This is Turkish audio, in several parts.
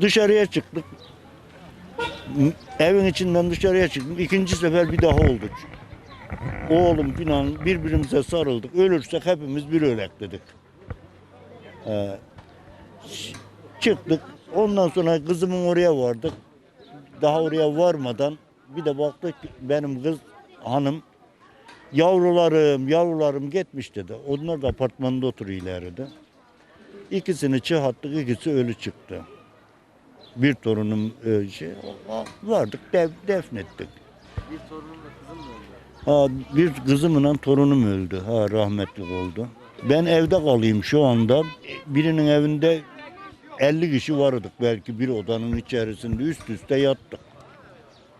Dışarıya çıktık. Evin içinden dışarıya çıktık. İkinci sefer bir daha oldu. Oğlum filan birbirimize sarıldık. Ölürsek hepimiz bir ölek dedik. Ee, çıktık. Ondan sonra kızımın oraya vardık. Daha oraya varmadan bir de baktık benim kız hanım yavrularım yavrularım gitmiş dedi. Onlar da apartmanda oturuyor ileride. İkisini çıhattık, ikisi ölü çıktı. Bir torunum e, şey vardık, dev, defnettik. Bir torunumla kızım mı öldü? Ha, bir kızımla torunum öldü. Ha rahmetli oldu. Ben evde kalayım şu anda. Birinin evinde 50 kişi vardık belki bir odanın içerisinde üst üste yattık.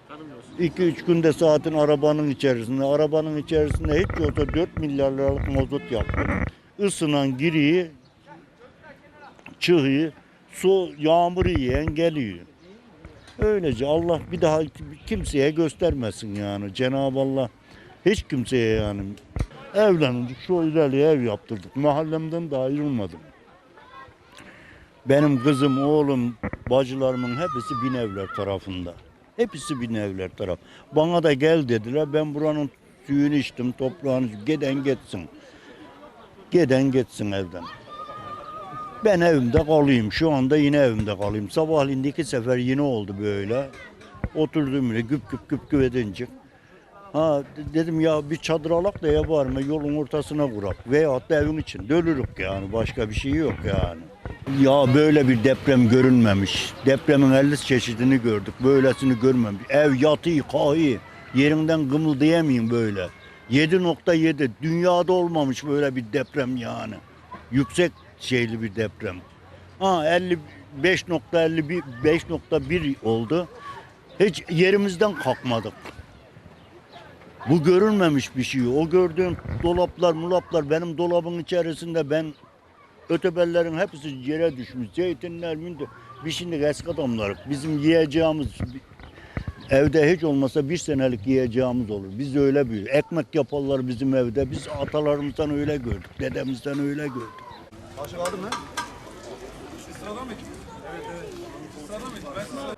Tanımıyorsun. 2-3 günde saatin arabanın içerisinde. Arabanın içerisinde hiç yoksa 4 milyar liralık mazot yaktım. Isınan giriyi, çıhıyı, su yağmur yiyen geliyor. Öylece Allah bir daha kimseye göstermesin yani. Cenab-ı Allah hiç kimseye yani. Evlendik, şu ilerliğe ev yaptırdık. Mahallemden de ayrılmadım. Benim kızım, oğlum, bacılarımın hepsi Binevler tarafında. Hepsi Binevler taraf. Bana da gel dediler. Ben buranın suyunu içtim, toprağını giden gitsin. Giden gitsin evden. Ben evimde kalayım. Şu anda yine evimde kalayım. Sabahleyin iki sefer yine oldu böyle. Oturdum yine güp güp güp güp edince. Ha de- dedim ya bir çadır alak da ya var mı yolun ortasına kurak. Veyahut da evin için dölürük yani başka bir şey yok yani. Ya böyle bir deprem görünmemiş. Depremin 50 çeşidini gördük. Böylesini görmemiş. Ev yatı, kahi. Yerinden gımıldayamayın böyle. 7.7 dünyada olmamış böyle bir deprem yani. Yüksek şeyli bir deprem. Ha 55.51 5.1 oldu. Hiç yerimizden kalkmadık. Bu görülmemiş bir şey. O gördüğüm dolaplar, mulaplar benim dolabın içerisinde ben ötebellerin hepsi yere düşmüş. Zeytinler, mündür. Biz şimdi eski adamlar. Bizim yiyeceğimiz evde hiç olmasa bir senelik yiyeceğimiz olur. Biz öyle büyüdük. Ekmek yaparlar bizim evde. Biz atalarımızdan öyle gördük. Dedemizden öyle gördük. Başka kaldı mı? Siz sırada mıydınız? Evet evet. Sırada mıydınız? Ben sırada.